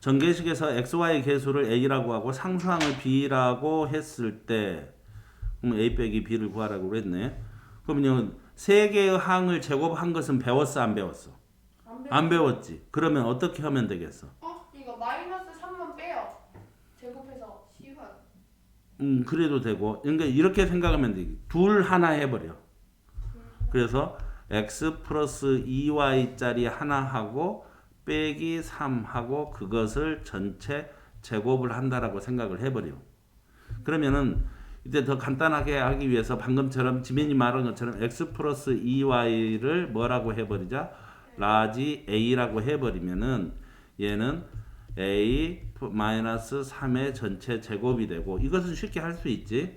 전개식에서 xy 개수를 a라고 하고 상수항을 b라고 했을 때 그럼 a 빼기 b를 구하라고 그랬네. 그러면 세 개의 항을 제곱한 것은 배웠어 안 배웠어? 안 돼. 안 배웠지. 그러면 어떻게 하면 되겠어? 어? 이거 마이너스 3만 빼요. 제곱해서 C분. 음 그래도 되고 그러니까 이렇게 생각하면 돼. 둘 하나 해버려. 그래서 x 플러스 2y짜리 하나 하고 빼기 3 하고 그것을 전체 제곱을 한다라고 생각을 해버려. 그러면은 이제 더 간단하게 하기 위해서 방금처럼 지민이 말한 것처럼 x 플러스 2y를 뭐라고 해버리자 라지 a라고 해버리면은 얘는 a 마이너스 3의 전체 제곱이 되고 이것은 쉽게 할 수 있지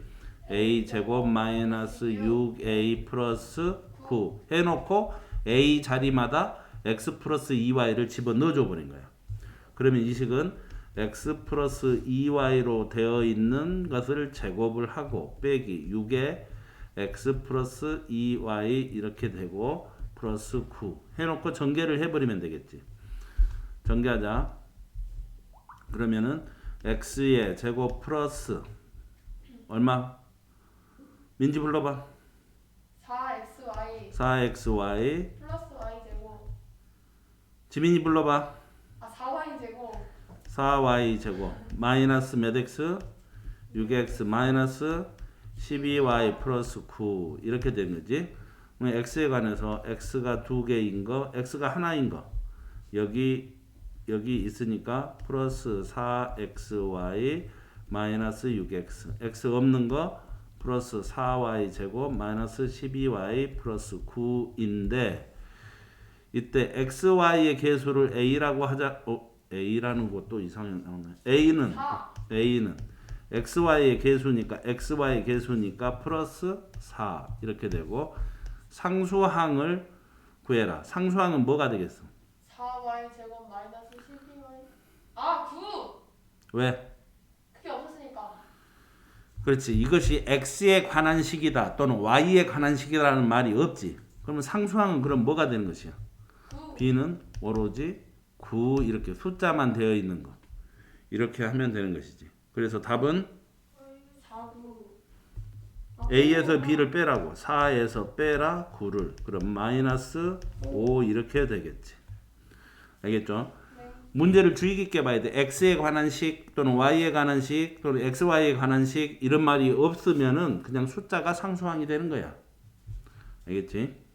a 제곱 마이너스 6a 플러스 9 해놓고 a 자리마다 x 플러스 2y를 집어 넣어줘 버린 거야 그러면 이 식은 x 플러스 2y로 되어 있는 것을 제곱을 하고 빼기 6에 x 플러스 2y 이렇게 되고 플러스 9 해놓고 전개를 해버리면 되겠지 전개하자 그러면은 x의 제곱 플러스 얼마? 민지 불러봐 4xy 4xy 플러스 y 제곱. 지민이 불러봐. 아 4y 제곱. 4y 제곱 마이너스 몇 x? 6x 마이너스 12y 플러스 9 이렇게 되는 거지. x에 관해서 x가 두 개인 거, x가 하나인 거. 여기 여기 있으니까 플러스 4xy 마이너스 6x x. 없는 거 플러스 4y 제곱 마이너스 12y 플러스 9인데 이때 xy의 개수를 a라고 하자. 어, a라는 것도 이상하게 나오네. a는 4. a는 xy의 개수니까 xy의 개수니까 플러스 4 이렇게 되고 상수항을 구해라. 상수항은 뭐가 되겠어? 4y 제곱 마이너스 12y. 아 9. 왜? 그게 없었으니까. 그렇지. 이것이 x에 관한 식이다 또는 y에 관한 식이라는 말이 없지. 그러면 상수항은 그럼 뭐가 되는 것이야? 9. b는 오로지 9 이렇게 숫자만 되어 있는 것. 이렇게 하면 되는 것이지. 그래서 답은 4, 9. a에서 b를 빼라고 4에서 빼라 9를 그럼 마이너스 5 이렇게 되겠지 알겠죠? 네. 문제를 주의 깊게 봐야 돼 x에 관한 식 또는 y에 관한 식 또는 xy에 관한 식 이런 말이 없으면은 그냥 숫자가 상수항이 되는 거야 알겠지?